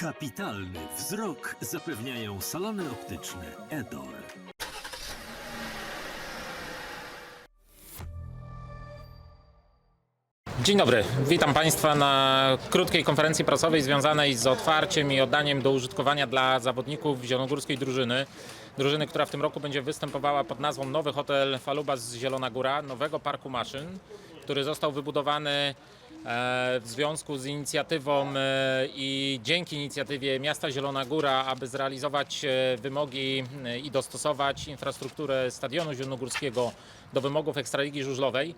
Kapitalny wzrok zapewniają salony optyczne Edol. Dzień dobry, witam Państwa na krótkiej konferencji prasowej związanej z otwarciem i oddaniem do użytkowania dla zawodników zielonogórskiej drużyny. Drużyny, która w tym roku będzie występowała pod nazwą Nowy Hotel Faluba z Zielona Góra, nowego parku maszyn, który został wybudowany w związku z inicjatywą e, i dzięki inicjatywie miasta Zielona Góra, aby zrealizować e, wymogi e, i dostosować infrastrukturę stadionu zielonogórskiego do wymogów Ekstraligi Żużlowej.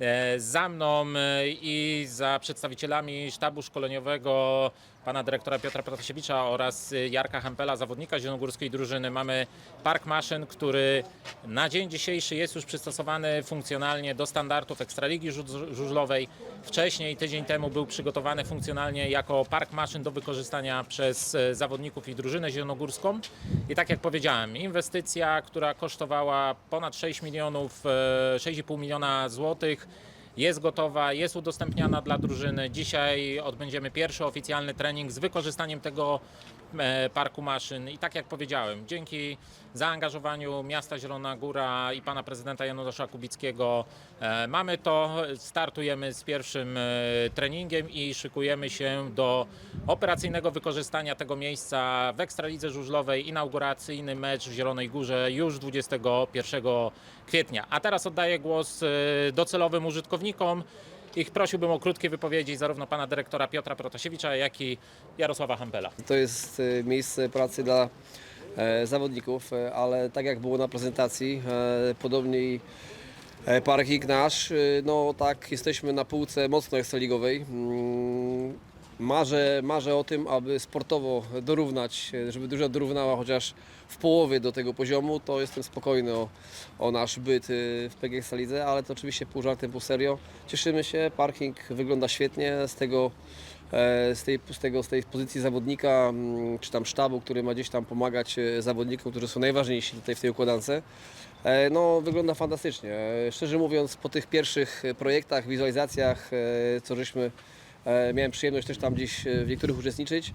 E, Za mną e, i za przedstawicielami sztabu szkoleniowego pana dyrektora Piotra Protasiewicza oraz e, Jarka Hempela, zawodnika zielonogórskiej drużyny, mamy park maszyn, który na dzień dzisiejszy jest już przystosowany funkcjonalnie do standardów Ekstraligi żu- żużlowej. Wcześniej, tydzień temu, był przygotowany funkcjonalnie jako park maszyn do wykorzystania przez e, zawodników i drużynę zielonogórską. I tak jak powiedziałem, inwestycja, która kosztowała ponad 6 milionów, e, 6,5 miliona złotych, jest gotowa, jest udostępniana dla drużyny. Dzisiaj odbędziemy pierwszy oficjalny trening z wykorzystaniem tego e, parku maszyn. I tak jak powiedziałem, dzięki zaangażowaniu miasta Zielona Góra i pana prezydenta Janusza Kubickiego e, mamy to. Startujemy z pierwszym e, treningiem i szykujemy się do operacyjnego wykorzystania tego miejsca w Ekstralidze Żużlowej. Inauguracyjny mecz w Zielonej Górze już 21 kwietnia. A teraz oddaję głos docelowym użytkownikom. Ich prosiłbym o krótkie wypowiedzi zarówno pana dyrektora Piotra Protasiewicza, jak i Jarosława Hampela. To jest e, miejsce pracy dla e, zawodników, e, ale tak jak było na prezentacji, podobnie i parking nasz, no tak jesteśmy na półce mocno ekstraligowej. Marzę, marzę o tym, aby sportowo dorównać, żeby drużyna dorównała chociaż w połowie do tego poziomu, to jestem spokojny o, o nasz byt e, w PG Ekstralidze, ale to oczywiście pół żartem, pół serio. Cieszymy się, parking wygląda świetnie, z tego e, z tej, z, tego, z tej pozycji zawodnika, mm, czy tam sztabu, który ma gdzieś tam pomagać e, zawodnikom, którzy są najważniejsi tutaj w tej układance. E, No, wygląda fantastycznie. Szczerze mówiąc, po tych pierwszych projektach, wizualizacjach, co żeśmy miałem przyjemność też tam gdzieś e, w niektórych uczestniczyć.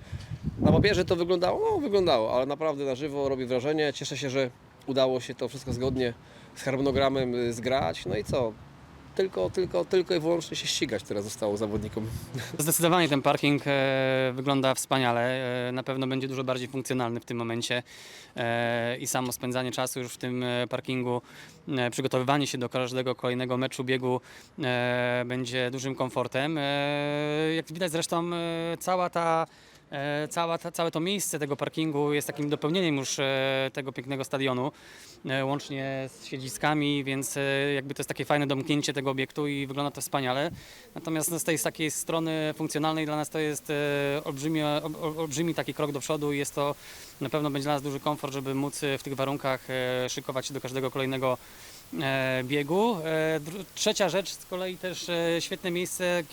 Na papierze to wyglądało, no wyglądało, ale naprawdę na żywo robi wrażenie. Cieszę się, że udało się to wszystko zgodnie z harmonogramem e, zgrać. No i co? Tylko, tylko, tylko i wyłącznie się ścigać teraz zostało zawodnikom. Zdecydowanie ten parking e, wygląda wspaniale. E, na pewno będzie dużo bardziej funkcjonalny w tym momencie e, i samo spędzanie czasu już w tym e, parkingu, e, przygotowywanie się do każdego kolejnego meczu, biegu e, będzie dużym komfortem. E, jak widać zresztą e, cała ta Cała, ta, całe to miejsce tego parkingu jest takim dopełnieniem już e, tego pięknego stadionu, e, łącznie z siedziskami, więc e, jakby to jest takie fajne domknięcie tego obiektu i wygląda to wspaniale. Natomiast z tej z takiej strony funkcjonalnej dla nas to jest e, olbrzymi, ol, olbrzymi taki krok do przodu i jest to na pewno będzie dla nas duży komfort, żeby móc e, w tych warunkach e, szykować się do każdego kolejnego e, biegu. E, Trzecia rzecz, z kolei też e, świetne miejsce,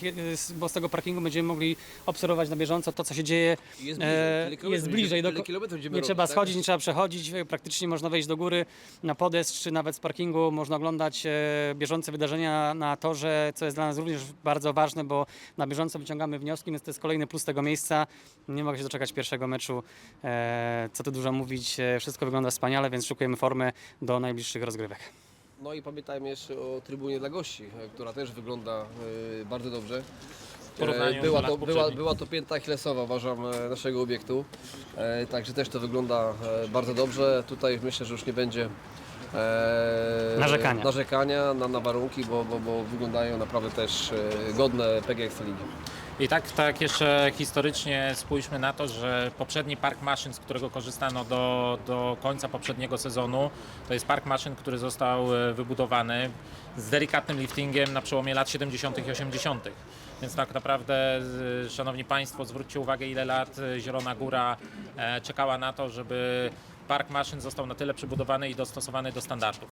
bo z tego parkingu będziemy mogli obserwować na bieżąco to, co się dzieje. Jest e, bliżej, jest bliżej. do- nie robić, trzeba tak? schodzić, nie trzeba przechodzić. e, Praktycznie można wejść do góry na podest, czy nawet z parkingu można oglądać e, bieżące wydarzenia na torze, co jest dla nas również bardzo ważne, bo na bieżąco wyciągamy wnioski, więc to jest kolejny plus tego miejsca. Nie mogę się doczekać pierwszego meczu. E, Co tu dużo mówić, e, wszystko wygląda wspaniale, więc szykujemy formę do najbliższych rozgrywek. No i pamiętajmy jeszcze o trybunie dla gości, która też wygląda e, bardzo dobrze. porównaniu do Była to, była, była to pięta achillesowa, uważam, e, naszego obiektu. E, Także też to wygląda e, bardzo dobrze. Tutaj myślę, że już nie będzie Narzekania. narzekania na, na warunki, bo, bo, bo wyglądają naprawdę też godne PG Ekstraligi. I tak, tak jeszcze historycznie spójrzmy na to, że poprzedni park maszyn, z którego korzystano do, do końca poprzedniego sezonu, to jest park maszyn, który został e, wybudowany z delikatnym liftingiem na przełomie lat 70. i 80. Więc tak naprawdę, Szanowni Państwo, zwróćcie uwagę, ile lat e, Zielona Góra e, czekała na to, żeby park maszyn został na tyle przybudowany i dostosowany do standardów.